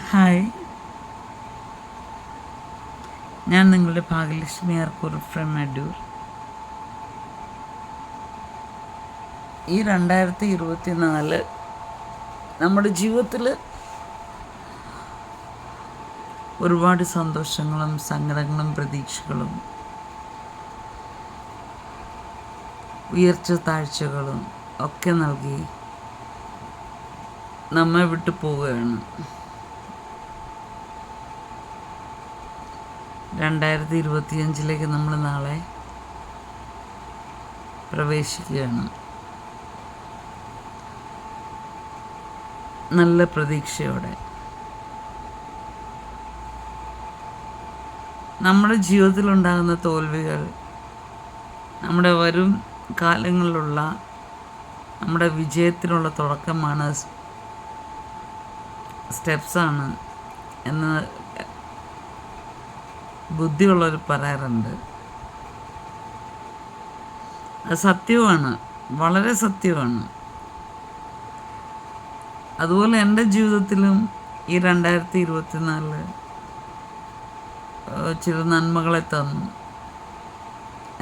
Hi. ഞാൻ നിങ്ങളുടെ Bhagyalakshmi ആർക്കൂർ from Adoor ഈ രണ്ടായിരത്തി ഇരുപത്തി നാല് നമ്മുടെ ജീവിതത്തിൽ ഒരുപാട് സന്തോഷങ്ങളും സങ്കടങ്ങളും പ്രതീക്ഷകളും ഉയർച്ച താഴ്ചകളും ഒക്കെ നൽകി നമ്മെ വിട്ടു പോവുകയാണ്. രണ്ടായിരത്തി ഇരുപത്തിയഞ്ചിലേക്ക് നമ്മൾ നാളെ പ്രവേശിക്കുകയാണ്. നല്ല പ്രതീക്ഷയോടെ. നമ്മുടെ ജീവിതത്തിലുണ്ടാകുന്ന തോൽവികൾ നമ്മുടെ വരും കാലങ്ങളിലുള്ള നമ്മുടെ വിജയത്തിനുള്ള തുടക്കമാണ് സ്റ്റെപ്സാണ് എന്ന് ബുദ്ധിയുള്ളവർ പറയാറുണ്ട്. അത് സത്യമാണ് വളരെ സത്യമാണ് അതുപോലെ എന്റെ ജീവിതത്തിലും ഈ രണ്ടായിരത്തി ഇരുപത്തിനാലിൽ ചില നന്മകളെ തന്നു.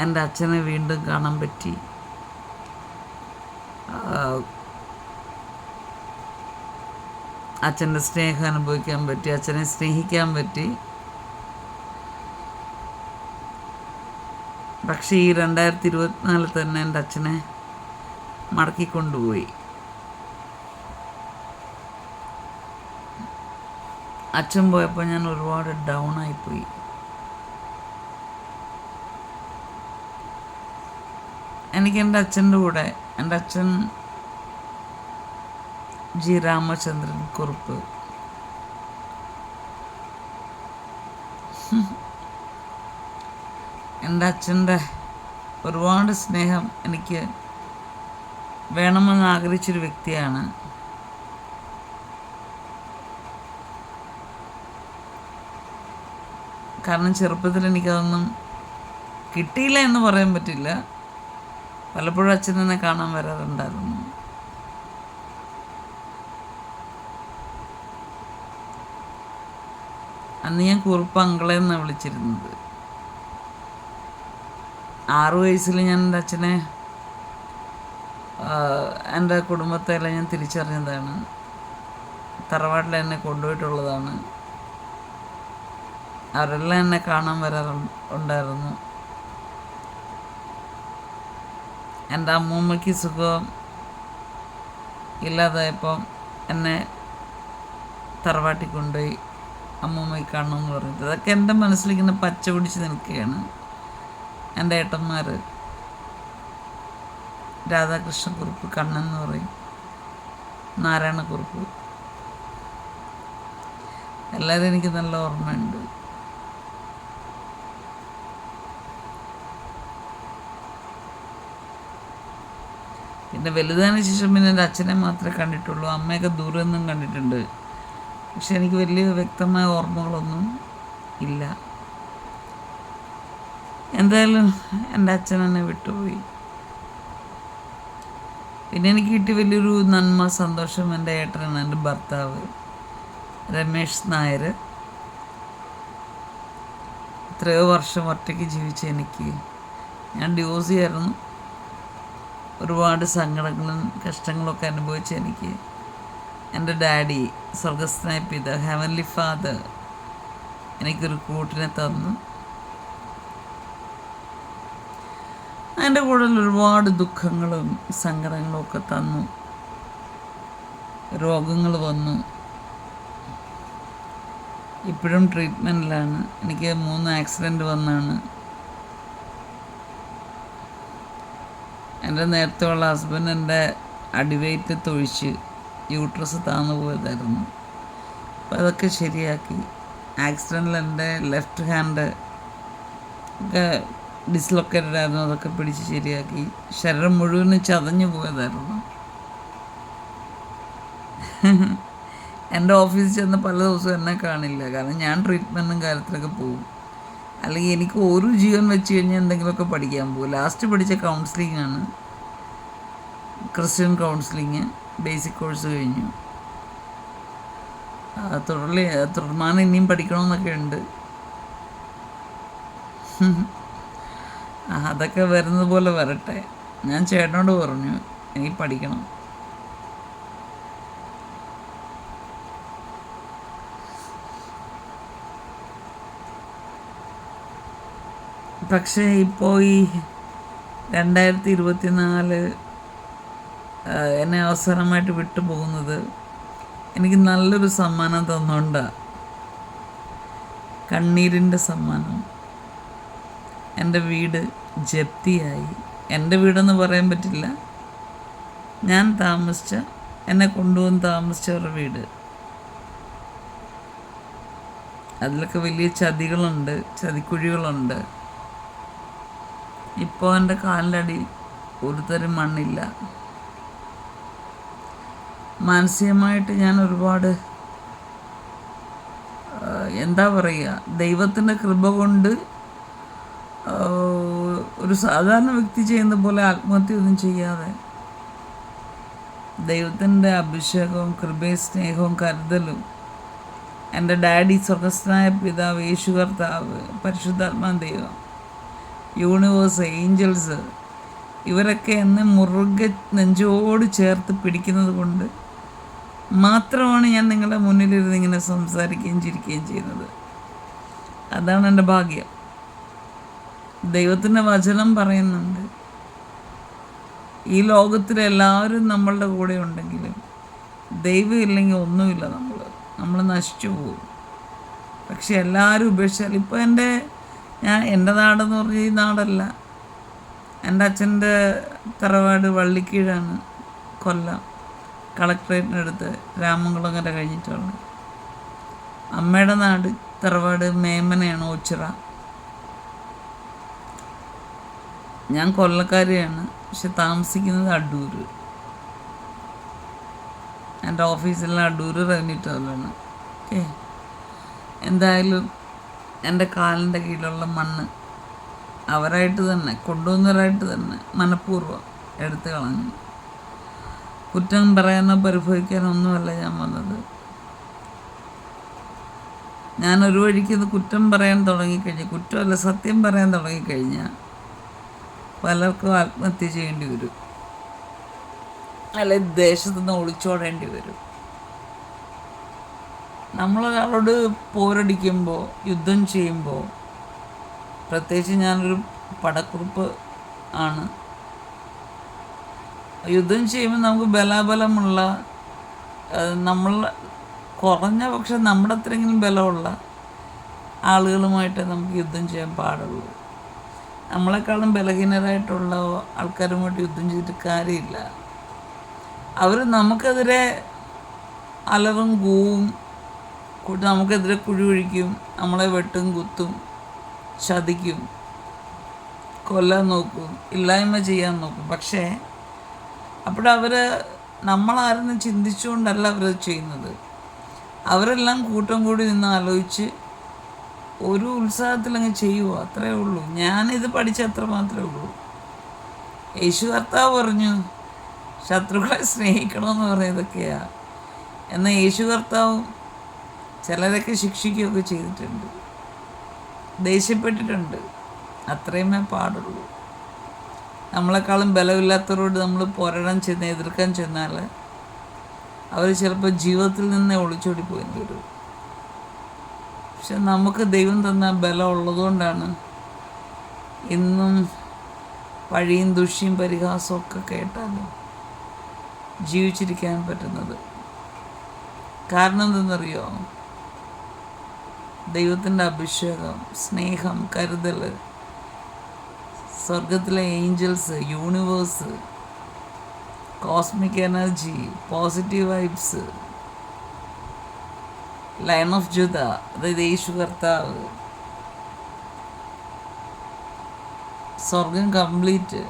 എന്റെ അച്ഛനെ വീണ്ടും കാണാൻ പറ്റി. അച്ഛന്റെ സ്നേഹം അനുഭവിക്കാൻ പറ്റി അച്ഛനെ സ്നേഹിക്കാൻ പറ്റി. പക്ഷേ ഈ രണ്ടായിരത്തി ഇരുപത്തിനാലിൽ തന്നെ എന്റെ അച്ഛനെ മടക്കിക്കൊണ്ടുപോയി. അച്ഛൻ പോയപ്പോൾ ഞാൻ ഒരുപാട് ഡൗൺ ആയിപ്പോയി. എനിക്ക് എന്റെ അച്ഛന്റെ കൂടെ എന്റെ അച്ഛൻ ജി രാമചന്ദ്രൻ കുറുപ്പ്. എന്റെ അച്ഛന്റെ ഒരുപാട് സ്നേഹം എനിക്ക് വേണമെന്ന് ആഗ്രഹിച്ചൊരു വ്യക്തിയാണ്. കാരണം ചെറുപ്പത്തിൽ എനിക്കതൊന്നും കിട്ടിയില്ല എന്ന് പറയാൻ പറ്റില്ല. പലപ്പോഴും അച്ഛൻ എന്നെ കാണാൻ വരാറുണ്ടായിരുന്നു. അന്ന് ഞാൻ കുറുപ്പ് അങ്കളെന്നാണ് വിളിച്ചിരുന്നത്. ആറു വയസ്സിൽ ഞാൻ എന്റെ അച്ഛനെ എന്റെ കുടുംബത്തെല്ലാം ഞാൻ തിരിച്ചറിഞ്ഞതാണ്. തറവാട്ടിൽ എന്നെ കൊണ്ടുപോയിട്ടുള്ളതാണ്. അവരെല്ലാം എന്നെ കാണാൻ വരാറുണ്ടായിരുന്നു എന്റെ അമ്മൂമ്മയ്ക്ക് സുഖം ഇല്ലാതായപ്പോൾ എന്നെ തറവാട്ടി കൊണ്ടുപോയി അമ്മൂമ്മയ്ക്ക് കാണണമെന്ന് പറഞ്ഞിട്ട്. അതൊക്കെ എന്റെ മനസ്സിലിങ്ങനെ പച്ച പിടിച്ച് നിൽക്കുകയാണ്. എന്റെ ഏട്ടന്മാർ രാധാകൃഷ്ണക്കുറുപ്പ് കണ്ണൻ എന്ന് പറയും. നാരായണ കുറുപ്പ്. എല്ലാവരും എനിക്ക് നല്ല ഓർമ്മയുണ്ട്. പിന്നെ വലുതായതിനു ശേഷം പിന്നെ എന്റെ അച്ഛനെ മാത്രമേ കണ്ടിട്ടുള്ളൂ. അമ്മയൊക്കെ ദൂരെ നിന്നും കണ്ടിട്ടുണ്ട്. പക്ഷെ എനിക്ക് വലിയ വ്യക്തമായ ഓർമ്മകളൊന്നും ഇല്ല. എന്തായാലും എന്റെ അച്ഛൻ എന്നെ വിട്ടുപോയി. പിന്നെ എനിക്ക് കിട്ടിയ വലിയൊരു നന്മ സന്തോഷം എന്റെ ഏട്ടനാണ് എന്റെ ഭർത്താവ് രമേഷ് നായർ. എത്രയോ വർഷം ഒറ്റയ്ക്ക് ജീവിച്ച എനിക്ക്. ഞാൻ ഡിവോഴ്സ് ചെയ്യായിരുന്നു. ഒരുപാട് സങ്കടങ്ങളും കഷ്ടങ്ങളൊക്കെ അനുഭവിച്ച എനിക്ക്. എന്റെ ഡാഡി സ്വർഗസ്ഥനായ പിത ഹെവൻലി ഫാദർ എനിക്കൊരു കൂട്ടിനെ തന്നു. അതിന്റെ കൂടെ ഒരുപാട് ദുഃഖങ്ങളും സങ്കടങ്ങളും ഒക്കെ തന്നു. രോഗങ്ങൾ വന്നു. ഇപ്പോഴും ട്രീറ്റ്മെന്റിലാണ്. എനിക്ക് മൂന്ന് ആക്സിഡന്റ് വന്നാണ്. എന്റെ നേരത്തെ ഉള്ള ഹസ്ബൻഡ് എന്റെ അടിവയറ്റ് തൊഴിച്ച് യൂട്രസ് താന്നു പോയതായിരുന്നു. അപ്പോൾ അതൊക്കെ ശരിയാക്കി. ആക്സിഡന്റിൽ എന്റെ ലെഫ്റ്റ് ഹാൻഡ് ഒക്കെ ഡിസ്ലൊക്കേറ്റഡ് ആയിരുന്നു അതൊക്കെ പിടിച്ച് ശരിയാക്കി. ശരീരം മുഴുവനും ചതഞ്ഞു പോയതായിരുന്നു. എന്റെ ഓഫീസിൽ ചെന്ന് പല ദിവസവും എന്നെ കാണില്ല. കാരണം ഞാൻ ട്രീറ്റ്മെന്റും കാര്യത്തിലൊക്കെ പോകും. അല്ലെങ്കിൽ എനിക്ക് ഒരു ജീവൻ വെച്ച് കഴിഞ്ഞാൽ എന്തെങ്കിലുമൊക്കെ പഠിക്കാൻ പോകും. ലാസ്റ്റ് പഠിച്ച കൗൺസിലിംഗ് ആണ്. ക്രിസ്ത്യൻ കൗൺസിലിങ് ബേസിക് കോഴ്സ് കഴിഞ്ഞു. തുടർ തുടർമാനം ഇനിയും പഠിക്കണമെന്നൊക്കെ ഉണ്ട്. അതൊക്കെ വരുന്നത് പോലെ വരട്ടെ. ഞാൻ ചേട്ടനോട് പറഞ്ഞു എനിക്ക് പഠിക്കണം. പക്ഷേ ഇപ്പോൾ ഈ രണ്ടായിരത്തി ഇരുപത്തിനാല് എന്നെ അവസാനമായിട്ട് വിട്ടു പോകുന്നത് എനിക്ക് നല്ലൊരു സമ്മാനം തന്നുകൊണ്ടാണ് കണ്ണീരിന്റെ സമ്മാനം. എന്റെ വീട് ജപ്തിയായി. എന്റെ വീടെന്ന് പറയാൻ പറ്റില്ല. ഞാൻ താമസിച്ച എന്നെ കൊണ്ടുവന്ന് താമസിച്ചവരുടെ വീട്. അതിലൊക്കെ വലിയ ചതികളുണ്ട് ചതിക്കുഴികളുണ്ട്. ഇപ്പോൾ എന്റെ കാലിന്റെ അടി ഒരു തരം മണ്ണില്ല. മാനസികമായിട്ട് ഞാൻ ഒരുപാട് എന്താ പറയുക ദൈവത്തിന്റെ കൃപ കൊണ്ട് ഒരു സാധാരണ വ്യക്തി ചെയ്യുന്ന പോലെ ആത്മഹത്യ ഒന്നും ചെയ്യാതെ ദൈവത്തിന്റെ അഭിഷേകവും കൃപയും സ്നേഹവും കരുതലും എന്റെ ഡാഡി സ്വർഗസ്ഥനായ പിതാവ് യേശു കർത്താവ് പരിശുദ്ധാത്മാ ദൈവം യൂണിവേഴ്സ് ഏഞ്ചൽസ് ഇവരൊക്കെ എന്നെ മുറുകെ നെഞ്ചോട് ചേർത്ത് പിടിക്കുന്നത് കൊണ്ട് മാത്രമാണ് ഞാൻ നിങ്ങളുടെ മുന്നിലിരുന്ന് ഇങ്ങനെ സംസാരിക്കുകയും ചിരിക്കുകയും ചെയ്യുന്നത്. അതാണ് എന്റെ ഭാഗ്യം. ദൈവത്തിന്റെ വചനം പറയുന്നുണ്ട്. ഈ ലോകത്തിൽ എല്ലാവരും നമ്മളുടെ കൂടെ ഉണ്ടെങ്കിലും ദൈവം ഇല്ലെങ്കിൽ ഒന്നുമില്ല നമ്മൾ നമ്മൾ നശിച്ചു പോകും. പക്ഷെ എല്ലാവരും ഉപേക്ഷിച്ചാൽ ഇപ്പോൾ എന്റെ ഞാൻ എന്റെ നാടെന്ന് പറഞ്ഞ ഈ നാടല്ല. എന്റെ അച്ഛന്റെ തറവാട് വള്ളിക്കീഴാണ് കൊല്ലം. കളക്ട്രേറ്റിനടുത്ത് രാമംകുളങ്ങര കഴിഞ്ഞിട്ടുള്ളത് അമ്മയുടെ നാട് തറവാട് മേമനയാണ് ഓച്ചിറ. ഞാൻ കൊല്ലക്കാരിയാണ് പക്ഷെ താമസിക്കുന്നത് അടൂർ എന്റെ ഓഫീസിലെ അടൂർ റവന്യൂ ടൗണിലാണ്. ഏ എന്തായാലും എന്റെ കാലിന്റെ കീഴിലുള്ള മണ്ണ് അവരായിട്ട് തന്നെ കൊണ്ടുവന്നവരായിട്ട് തന്നെ മനഃപൂർവം എടുത്ത് കളഞ്ഞു. കുറ്റം പറയാനോ പരിഭവിക്കാനോ ഒന്നുമല്ല ഞാൻ വന്നത്. ഞാൻ ഒരു വഴിക്ക് ഇത് കുറ്റം പറയാൻ തുടങ്ങിക്കഴിഞ്ഞു. കുറ്റമല്ല സത്യം പറയാൻ തുടങ്ങിക്കഴിഞ്ഞാൽ പലർക്കും ആത്മഹത്യ ചെയ്യേണ്ടി വരും. അല്ലെ ദേശത്ത് നിന്ന് ഒളിച്ചോടേണ്ടി വരും. നമ്മളൊരാളോട് പോരടിക്കുമ്പോൾ യുദ്ധം ചെയ്യുമ്പോൾ പ്രത്യേകിച്ച് ഞാനൊരു പടക്കുറിപ്പ് ആണ്. യുദ്ധം ചെയ്യുമ്പോൾ നമുക്ക് ബലാബലമുള്ള നമ്മൾ കുറഞ്ഞ പക്ഷെ നമ്മുടെ അത്രയെങ്കിലും ബലമുള്ള ആളുകളുമായിട്ട് നമുക്ക് യുദ്ധം ചെയ്യാൻ പാടുള്ളൂ. നമ്മളെക്കാളും ബലഹീനരായിട്ടുള്ള ആൾക്കാരുമായിട്ട് യുദ്ധം ചെയ്തിട്ട് കാര്യമില്ല. അവർ നമുക്കെതിരെ അലറും കൂവും കൂട്ടി നമുക്കെതിരെ കുഴിവഴിക്കും നമ്മളെ വെട്ടും കുത്തും ചതിക്കും കൊല്ലാൻ നോക്കും ഇല്ലായ്മ ചെയ്യാൻ നോക്കും. പക്ഷേ അപ്പോഴവർ നമ്മളാരെന്ന് ചിന്തിച്ചുകൊണ്ടല്ല അവരത് ചെയ്യുന്നത്. അവരെല്ലാം കൂട്ടം കൂടി നിന്ന് ആലോചിച്ച് ഒരു ഉത്സാഹത്തിൽ അങ്ങ് ചെയ്യുമോ അത്രേ ഉള്ളൂ. ഞാനിത് പഠിച്ച അത്ര മാത്രമേ ഉള്ളൂ. യേശു കർത്താവ് പറഞ്ഞു ശത്രുക്കളെ സ്നേഹിക്കണമെന്ന് പറയുന്നതൊക്കെയാ എന്നാൽ യേശു കർത്താവും ചിലരൊക്കെ ശിക്ഷിക്കുകയൊക്കെ ചെയ്തിട്ടുണ്ട്. ദേഷ്യപ്പെട്ടിട്ടുണ്ട്. അത്രയുമേ പാടുള്ളൂ. നമ്മളെക്കാളും ബലമില്ലാത്തവരോട് നമ്മൾ പോരാടാൻ ചെന്ന് എതിർക്കാൻ ചെന്നാൽ അവർ ചിലപ്പോൾ ജീവിതത്തിൽ നിന്നേ ഒളിച്ചോടി പോയി വരും. പക്ഷെ നമുക്ക് ദൈവം തന്ന ബലം ഉള്ളതുകൊണ്ടാണ് ഇന്നും പഴിയും ദുഷ്യം പരിഹാസവും ഒക്കെ കേട്ടാലും ജീവിച്ചിരിക്കാൻ പറ്റുന്നത്. കാരണം എന്തെന്നറിയോ? ദൈവത്തിന്റെ അഭിഷേകം സ്നേഹം കരുതൽ സ്വർഗത്തിലെ angels universe cosmic energy positive vibes line of Judah അതായത് യേശു കർത്താവ്. സ്വർഗം കംപ്ലീറ്റ്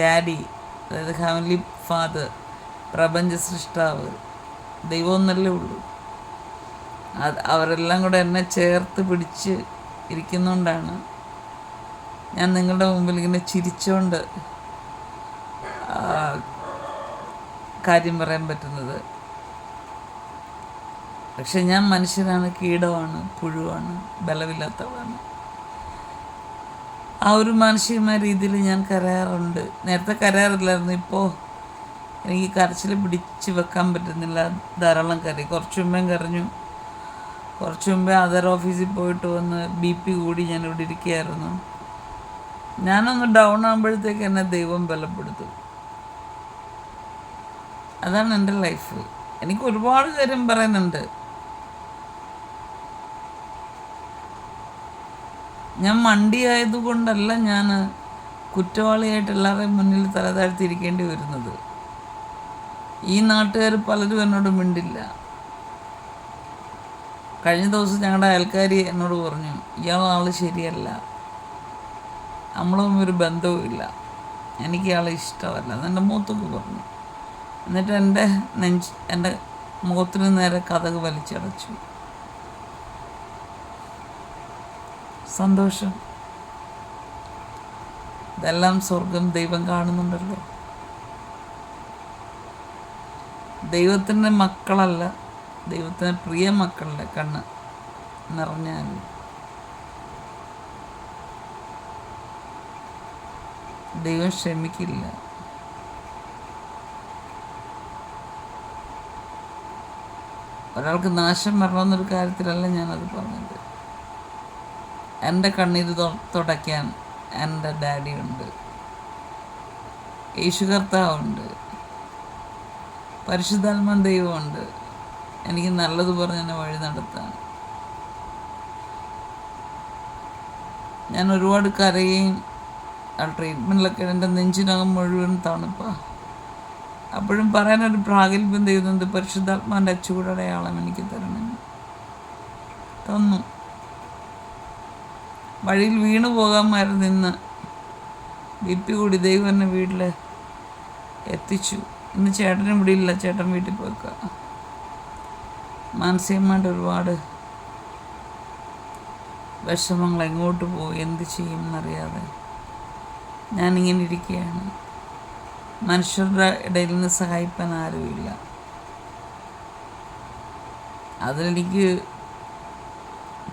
ഡാഡി അതായത് ഹെവൻലി ഫാദർ പ്രപഞ്ച സൃഷ്ടാവ്. ദൈവം ഒന്നല്ലേ ഉള്ളൂ. അത് അവരെല്ലാം കൂടെ എന്നെ ചേർത്ത് പിടിച്ച് ഇരിക്കുന്നുകൊണ്ടാണ് ഞാൻ നിങ്ങളുടെ മുമ്പിൽ ഇങ്ങനെ ചിരിച്ചുകൊണ്ട് കാര്യം പറയാൻ പറ്റുന്നത്. പക്ഷെ ഞാൻ മനുഷ്യനാണ് കീടമാണ് പുഴുവാണ് ബലമില്ലാത്തവളാണ്. ആ ഒരു മാനസികമായ രീതിയിൽ ഞാൻ കരയാറുണ്ട്. നേരത്തെ കരയാറില്ലായിരുന്നു. ഇപ്പോൾ എനിക്ക് കരച്ചിൽ പിടിച്ച് വെക്കാൻ പറ്റുന്നില്ല. ധാരാളം കറി കുറച്ച് മുമ്പേ കരഞ്ഞു. കുറച്ച് മുമ്പേ അതർ ഓഫീസിൽ പോയിട്ട് വന്ന് ബി പി കൂടി ഞാൻ ഇവിടെ ഇരിക്കുകയായിരുന്നു. ഞാനൊന്ന് ഡൗൺ ആകുമ്പോഴത്തേക്ക് എന്നെ ദൈവം ബലപ്പെടുത്തും. അതാണ് എന്റെ ലൈഫ് എനിക്ക് ഒരുപാട് കാര്യം പറയാനുണ്ട്. ഞാൻ മണ്ടി ആയതുകൊണ്ടല്ല ഞാൻ കുറ്റവാളിയായിട്ട് എല്ലാവരുടെയും മുന്നിൽ തല താഴ്ത്തിയിരിക്കേണ്ടി വരുന്നത്. ഈ നാട്ടുകാർ പലരും എന്നോട് മിണ്ടില്ല. കഴിഞ്ഞ ദിവസം ഞങ്ങളുടെ അയൽക്കാരി എന്നോട് പറഞ്ഞു ഇയാൾ ആൾ ശരിയല്ല. നമ്മളും ഒരു ബന്ധവും ഇല്ല. എനിക്ക് ഇയാളെ ഇഷ്ടമല്ല. അതെന്റെ മുഖത്തൊക്കെ പറഞ്ഞു. എന്നിട്ട് എന്റെ നെഞ്ച് എന്റെ മുഖത്തിന് നേരെ കഥക് വലിച്ചടച്ചു. സന്തോഷം. ഇതെല്ലാം സ്വർഗം ദൈവം കാണുന്നുണ്ടല്ലോ. ദൈവത്തിന്റെ മക്കളല്ല ദൈവത്തിന് പ്രിയ മക്കളുടെ കണ്ണ് നിറഞ്ഞാൽ ദൈവം ക്ഷമിക്കില്ല. ഒരാൾക്ക് നാശം വരണമെന്നൊരു കാര്യത്തിലല്ല ഞാനത് പറഞ്ഞത്. എന്റെ കണ്ണീര് തുടയ്ക്കാൻ എന്റെ ഡാഡിയുണ്ട് യേശു കർത്താവുണ്ട്. പരിശുദ്ധാത്മൻ ദൈവമുണ്ട്. എനിക്ക് നല്ലത് പറഞ്ഞ് എന്നെ വഴി നടത്താൻ. ഞാൻ ഒരുപാട് കരയുകയും ആ ട്രീറ്റ്മെന്റിലൊക്കെ എന്റെ നെഞ്ചിനകം മുഴുവൻ തണുപ്പാ. അപ്പോഴും പറയാനൊരു പ്രാഗൽഭ്യം ചെയ്യുന്നുണ്ട് പരിശുദ്ധാത്മാന്റെ അച്ചുകൂടടയാളം എനിക്ക് തരണം. തന്നു. വഴിയിൽ വീണു പോകാമായിരുന്നു ഇന്ന് ബി പി കൂടി ദൈവം എന്നെ വീട്ടിൽ എത്തിച്ചു. ഇന്ന് ചേട്ടനും ഇവിടെ ഇല്ല. ചേട്ടൻ വീട്ടിൽ പോയിക്കുക മാനസികമായിട്ട് ഒരുപാട് വിഷമങ്ങൾ എങ്ങോട്ട് പോയി? എന്ത് ചെയ്യും എന്നറിയാതെ ഞാനിങ്ങനെ ഇരിക്കുകയാണ്. മനുഷ്യരുടെ ഇടയിൽ നിന്ന് സഹായിപ്പാൻ ആരുമില്ല. അതിലെനിക്ക്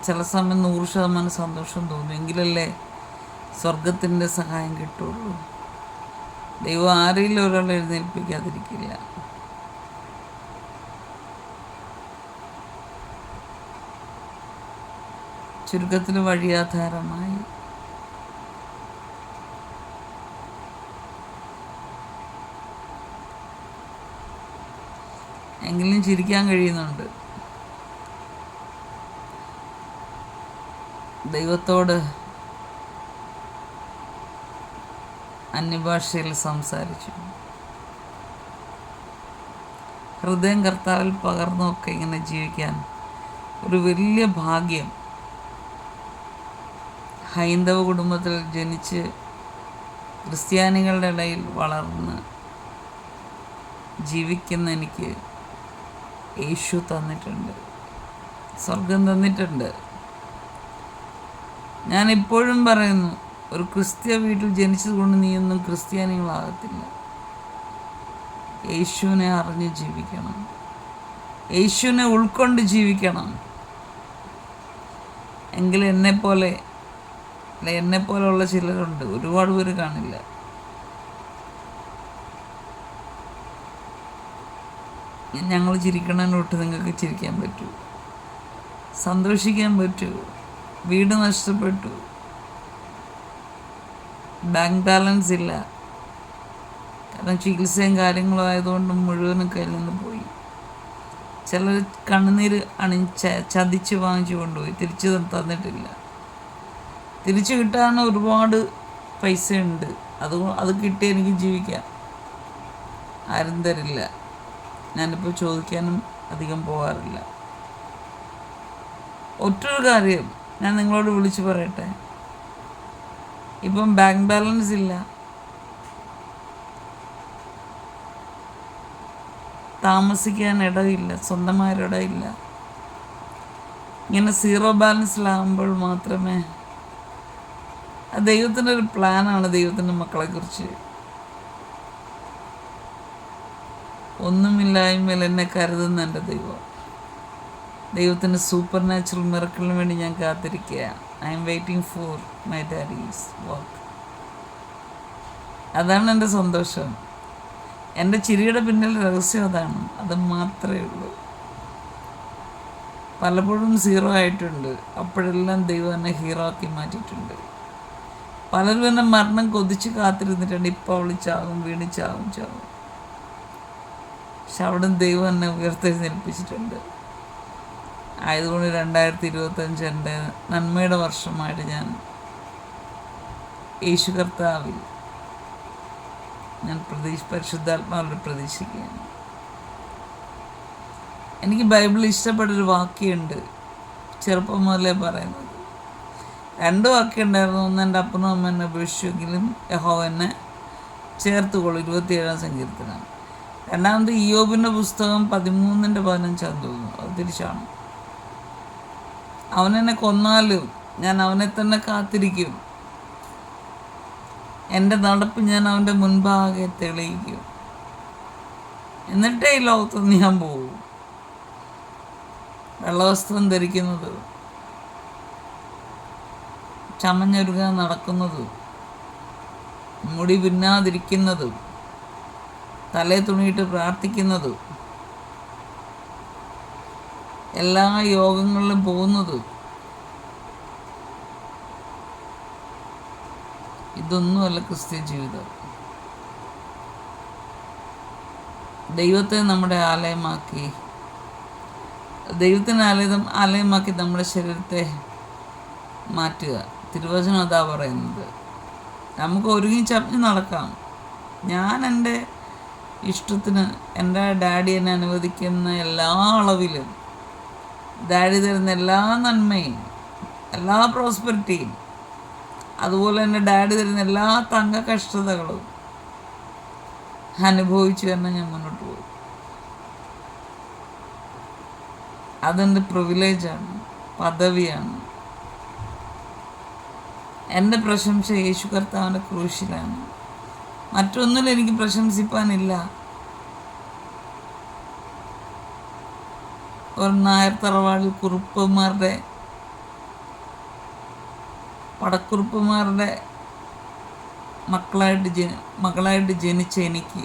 ചില സമയം നൂറ് ശതമാനം സന്തോഷം തോന്നും. എങ്കിലല്ലേ സ്വർഗത്തിന്റെ സഹായം കിട്ടുള്ളൂ. ദൈവം ആരെങ്കിലും ഒരാളെ എഴുന്നേൽപ്പിക്കാതിരിക്കില്ല. ചുരുക്കത്തിൽ വഴിയാധാരമായി എങ്കിലും ചിരിക്കാൻ കഴിയുന്നുണ്ട്. ദൈവത്തോട് അന്യഭാഷയിൽ സംസാരിച്ചു. ഹൃദയം കർത്താവിൽ പകർന്നൊക്കെ ഇങ്ങനെ ജീവിക്കാൻ ഒരു വലിയ ഭാഗ്യം. ഹൈന്ദവ കുടുംബത്തിൽ ജനിച്ച് ക്രിസ്ത്യാനികളുടെ ഇടയിൽ വളർന്ന് ജീവിക്കുന്ന എനിക്ക് യേശു തന്നിട്ടുണ്ട്. സ്വർഗം തന്നിട്ടുണ്ട്. ഞാൻ എപ്പോഴും പറയുന്നു ഒരു ക്രിസ്ത്യ വീട്ടിൽ ജനിച്ചതുകൊണ്ട് നീയൊന്നും ക്രിസ്ത്യാനികളാകത്തില്ല. യേശുവിനെ അറിഞ്ഞ് ജീവിക്കണം. യേശുവിനെ ഉൾക്കൊണ്ട് ജീവിക്കണം. എങ്കിൽ എന്നെപ്പോലെ അല്ല എന്നെപ്പോലെയുള്ള ചിലരുണ്ട്. ഒരുപാട് പേര് കാണില്ല. ഞങ്ങൾ ചിരിക്കണതിനൊട്ട് നിങ്ങൾക്ക് ചിരിക്കാൻ പറ്റൂ. സന്തോഷിക്കാൻ പറ്റൂ. വീട് നഷ്ടപ്പെട്ടു. ബാങ്ക് ബാലൻസ് ഇല്ല. കാരണം ചികിത്സയും കാര്യങ്ങളും ആയതുകൊണ്ട് മുഴുവനും കയ്യിൽ നിന്ന് പോയി. ചിലർ കണ്ണുനീര് അണി ചതിച്ച് വാങ്ങിച്ചു കൊണ്ടുപോയി. തിരിച്ചു തന്നിട്ടില്ല. തിരിച്ചു കിട്ടാൻ ഒരുപാട് പൈസ ഉണ്ട് അത് അത് കിട്ടി എനിക്ക് ജീവിക്കാം. ആരും തരില്ല. ഞാനിപ്പോൾ ചോദിക്കാനും അധികം പോകാറില്ല ഒറ്റൊരു കാര്യം. ഞാൻ നിങ്ങളോട് വിളിച്ചു പറയട്ടെ. ഇപ്പം ബാങ്ക് ബാലൻസ് ഇല്ല. താമസിക്കാൻ ഇടമില്ല സ്വന്തമായൊരിടമില്ല ഇങ്ങനെ സീറോ ബാലൻസിലാകുമ്പോൾ മാത്രമേ ദൈവത്തിന്റെ ഒരു പ്ലാനാണ് ദൈവത്തിന്റെ മക്കളെക്കുറിച്ച് ഒന്നുമില്ലായ്മയിൽ എന്നെ കരുതുന്ന എന്റെ ദൈവം. ദൈവത്തിന്റെ സൂപ്പർ നാച്ചുറൽ മിറക്കിളിന് വേണ്ടി ഞാൻ കാത്തിരിക്കുക I am waiting for my daddy's work അതാണ് എന്റെ സന്തോഷം. എന്റെ ചിരിയുടെ പിന്നിൽ രഹസ്യം അതാണ്. അത് മാത്രമേ ഉള്ളൂ. പലപ്പോഴും സീറോ ആയിട്ടുണ്ട്. അപ്പോഴെല്ലാം ദൈവം എന്നെ ഹീറോ ആക്കി മാറ്റിയിട്ടുണ്ട്. പലരും എന്നെ മരണം കൊതിച്ച് കാത്തിരുന്നിട്ടുണ്ട്. ഇപ്പോൾ അവൾ വീണിച്ചാകും വീണ് ചാവും പക്ഷെ അവിടെ ദൈവം എന്നെ ഉയർത്തെഴുന്നേൽപ്പിച്ചിട്ടുണ്ട്. ആയതുകൊണ്ട് രണ്ടായിരത്തി ഇരുപത്തഞ്ച് എന്റെ നന്മയുടെ വർഷമായിട്ട് ഞാൻ യേശു കർത്താവിൽ ഞാൻ പ്രതീക്ഷ പരിശുദ്ധാത്മാവിൽ പ്രതീക്ഷിക്കുകയാണ്. എനിക്ക് ബൈബിളിൽ ഇഷ്ടപ്പെട്ടൊരു വാക്യമുണ്ട്. ചെറുപ്പം മുതലേ പറയുന്നത്. രണ്ട് വാക്യമുണ്ടായിരുന്നു. ഒന്ന് എന്റെ അപ്പനും അമ്മ എന്നെ ഉപേക്ഷിച്ചെങ്കിലും യഹോ എന്നെ ചേർത്തുകൊള്ളു. ഇരുപത്തിയേഴാം സങ്കീർത്തനം. രണ്ടാമത് ഇയോബിന്റെ പുസ്തകം പതിമൂന്നിന്റെ പതിനഞ്ചാം തോന്നുന്നു. അത് തിരിച്ചാണ്. അവനെന്നെ കൊന്നാലും ഞാൻ അവനെ തന്നെ കാത്തിരിക്കും. എന്റെ നടപ്പ് ഞാൻ അവന്റെ മുൻപാകെ തെളിയിക്കും. എന്നിട്ടേ ഈ ലോകത്തുനിന്ന് ഞാൻ പോകും വെള്ളവസ്ത്രം ധരിക്കുന്നത് ചമഞ്ഞൊരുക നടക്കുന്നതും മുടി പിന്നാതിരിക്കുന്നതും തലേ തുണിയിട്ട് പ്രാർത്ഥിക്കുന്നതും എല്ലാ യോഗങ്ങളിലും പോകുന്നത്. ഇതൊന്നുമല്ല ക്രിസ്ത്യൻ ജീവിതം. ദൈവത്തെ നമ്മുടെ ആലയമാക്കി ദൈവത്തിന് ആലയം ആലയമാക്കി നമ്മുടെ ശരീരത്തെ മാറ്റുക. തിരുവചനം അതാ പറയുന്നത്. നമുക്ക് ഒരുങ്ങി ചമഞ്ഞ് നടക്കാം. ഞാൻ എന്റെ ഇഷ്ടത്തിന് എന്റെ ഡാഡി എന്നെ അനുവദിക്കുന്ന എല്ലാ അളവിലും ഡാഡി തരുന്ന എല്ലാ നന്മയും എല്ലാ പ്രോസ്പെരിറ്റിയും അതുപോലെ തന്നെ ഡാഡി തരുന്ന എല്ലാ തങ്ക കഷ്ടതകളും അനുഭവിച്ചു തന്നെ ഞാൻ മുന്നോട്ട് പോകും അതെന്റെ പ്രിവിലേജാണ് പദവിയാണ്. എന്റെ പ്രശംസ യേശു കർത്താവിന്റെ ക്രൂശിലാണ്. മറ്റൊന്നിലും എനിക്ക് പ്രശംസിപ്പാനില്ല. ഒരു നായർ തറവാടിൽ കുറുപ്പന്മാരുടെ പടക്കുറുപ്പന്മാരുടെ മക്കളായിട്ട് ജന മകളായിട്ട് ജനിച്ച എനിക്ക്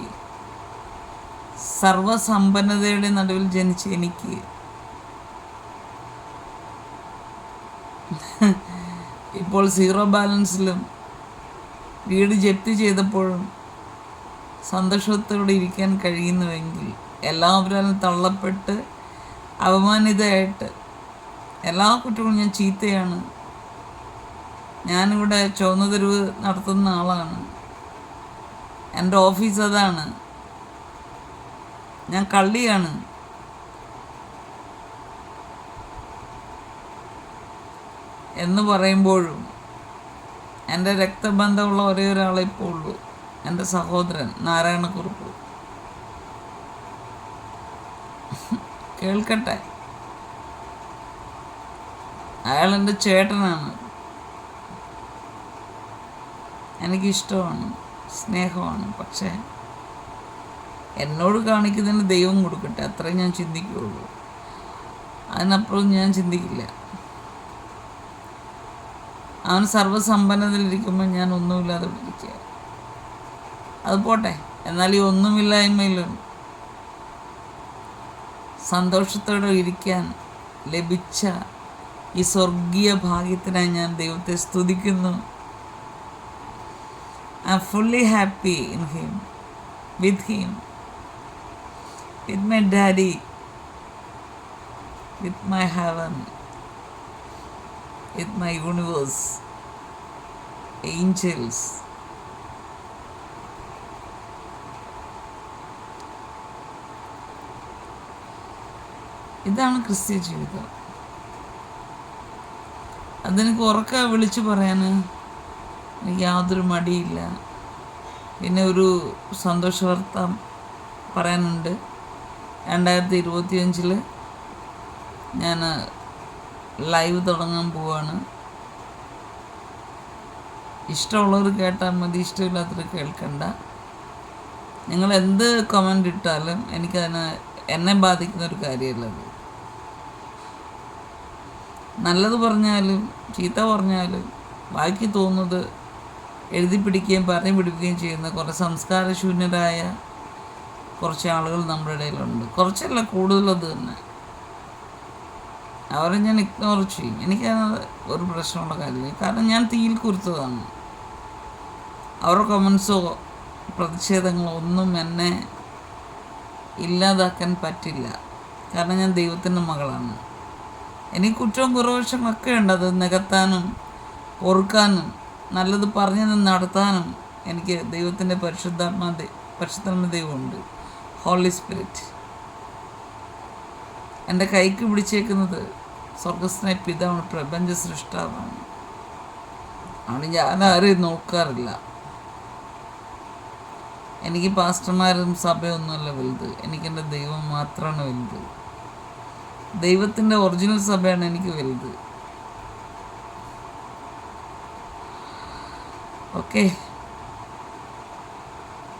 സർവസമ്പന്നതയുടെ നടുവിൽ ജനിച്ച എനിക്ക് ഇപ്പോൾ സീറോ ബാലൻസിലും വീട് ജപ്തി ചെയ്തപ്പോഴും സന്തോഷത്തോടെ ഇരിക്കാൻ കഴിയുന്നുവെങ്കിൽ എല്ലാവരും തള്ളപ്പെട്ട് അപമാനിതയായിട്ട് എല്ലാ കുട്ടികളും ഞാൻ ചീത്തയാണ്. ഞാനിവിടെ ചുവന്ന തെരുവ് നടത്തുന്ന ആളാണ്. എന്റെ ഓഫീസ് അതാണ്. ഞാൻ കള്ളിയാണ്. എന്ന് പറയുമ്പോഴും എന്റെ രക്തബന്ധമുള്ള ഒരേ ഒരാളെ ഇപ്പോൾ ഉള്ളൂ എന്റെ സഹോദരൻ നാരായണക്കുറുപ്പ്. കേൾക്കട്ടെ. അയാൾ എന്റെ ചേട്ടനാണ്. എനിക്കിഷ്ടമാണ് സ്നേഹമാണ് പക്ഷേ എന്നോട് കാണിക്കുന്നതിന് ദൈവം കൊടുക്കട്ടെ അത്രയും ഞാൻ ചിന്തിക്കുകയുള്ളൂ അതിനപ്പുറം ഞാൻ ചിന്തിക്കില്ല. അവൻ സർവസമ്പന്നതയിലിരിക്കുമ്പോൾ ഞാൻ ഒന്നുമില്ലാതെ ഇരിക്കുക അത് പോട്ടെ എന്നാൽ ഈ ഒന്നുമില്ലായ്മയിലും സന്തോഷത്തോടെ ഇരിക്കാൻ ലഭിച്ച ഈ സ്വർഗീയ ഭാഗ്യത്തിനായി ഞാൻ ദൈവത്തെ സ്തുതിക്കുന്നു I am fully happy in him with him with my daddy with my heaven with my universe angels. ഇതാണ് ക്രിസ്ത്യ ജീവിതം. അതെനിക്ക് ഉറക്ക വിളിച്ചു പറയാൻ എനിക്ക് യാതൊരു മടിയില്ല. പിന്നെ ഒരു സന്തോഷ വാർത്ത പറയാനുണ്ട്. രണ്ടായിരത്തി ഇരുപത്തിയഞ്ചിൽ ഞാൻ ലൈവ് തുടങ്ങാൻ പോവാണ്. ഇഷ്ടമുള്ളവർ കേട്ടാൽ മതി ഇഷ്ടമില്ലാത്തവർ കേൾക്കണ്ട. നിങ്ങൾ എന്ത് കമന്റ് ഇട്ടാലും എനിക്കതിന് എന്നെ ബാധിക്കുന്ന ഒരു കാര്യമല്ല നല്ലത് പറഞ്ഞാലും ചീത്ത പറഞ്ഞാലും ബാക്കി തോന്നുന്നത് എഴുതി പിടിക്കുകയും പറഞ്ഞു പിടിപ്പിക്കുകയും ചെയ്യുന്ന കുറേ സംസ്കാരശൂന്യരായ കുറച്ച് ആളുകൾ നമ്മുടെ ഇടയിലുണ്ട്. കുറച്ചല്ല കൂടുതലത് തന്നെ. അവരെ ഞാൻ ഇഗ്നോർ ചെയ്യും. എനിക്കത് ഒരു പ്രശ്നമുള്ള കാര്യമില്ല. കാരണം ഞാൻ തീയിൽ കുരുത്തതാണ്. അവരുടെ കമൻസോ പ്രതിഷേധങ്ങളോ ഒന്നും എന്നെ ഇല്ലാതാക്കാൻ പറ്റില്ല. കാരണം ഞാൻ ദൈവത്തിന്റെ മകളാണ്. എനിക്ക് കുറ്റവും കുറവശങ്ങളൊക്കെ ഉണ്ട്. അത് നികത്താനും ഓർക്കാനും നല്ലത് പറഞ്ഞത് നടത്താനും എനിക്ക് ദൈവത്തിന്റെ പരിശുദ്ധാത്മാ പരിശുദ്ധാത്മ ദൈവമുണ്ട്. ഹോളി സ്പിരിറ്റ് എന്റെ കൈക്ക് പിടിച്ചേക്കുന്നത് സ്വർഗസ്നേ പിതാവാണ് പ്രപഞ്ച സൃഷ്ടാവാണ്. അവിടെ ഞാൻ ആരെയും നോക്കാറില്ല. എനിക്ക് പാസ്റ്റർമാരും സഭയൊന്നുമല്ല വലുത്. എനിക്കെന്റെ ദൈവം മാത്രമാണ് വലുത്. ദൈവത്തിന്റെ ഒറിജിനൽ സഭയാണ് എനിക്ക് വലുത്. ഓക്കെ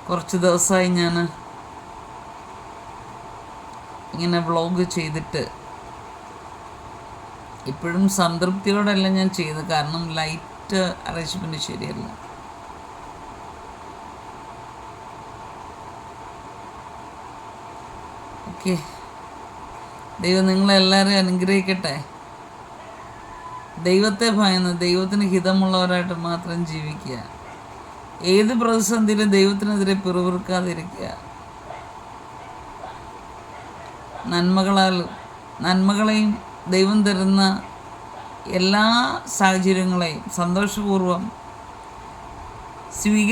കുറച്ച് ദിവസമായി ഞാൻ ഇങ്ങനെ വ്ളോഗ് ചെയ്തിട്ട് ഇപ്പോഴും സംതൃപ്തിയോടെയല്ല ഞാൻ ചെയ്തത്. കാരണം ലൈറ്റ് അറേഞ്ച്മെന്റ് ശരിയല്ല. ഓക്കെ ദൈവം നിങ്ങളെല്ലാവരെയും അനുഗ്രഹിക്കട്ടെ. ദൈവത്തെ ഭയന്ന് ദൈവത്തിന് ഹിതമുള്ളവരായിട്ട് മാത്രം ജീവിക്കുക. ഏത് പ്രതിസന്ധിയിലും ദൈവത്തിനെതിരെ പിറുപിറുക്കാതിരിക്കുക. നന്മകളാൽ നന്മകളെയും ദൈവം തരുന്ന എല്ലാ സാഹചര്യങ്ങളെയും സന്തോഷപൂർവം സ്വീകരി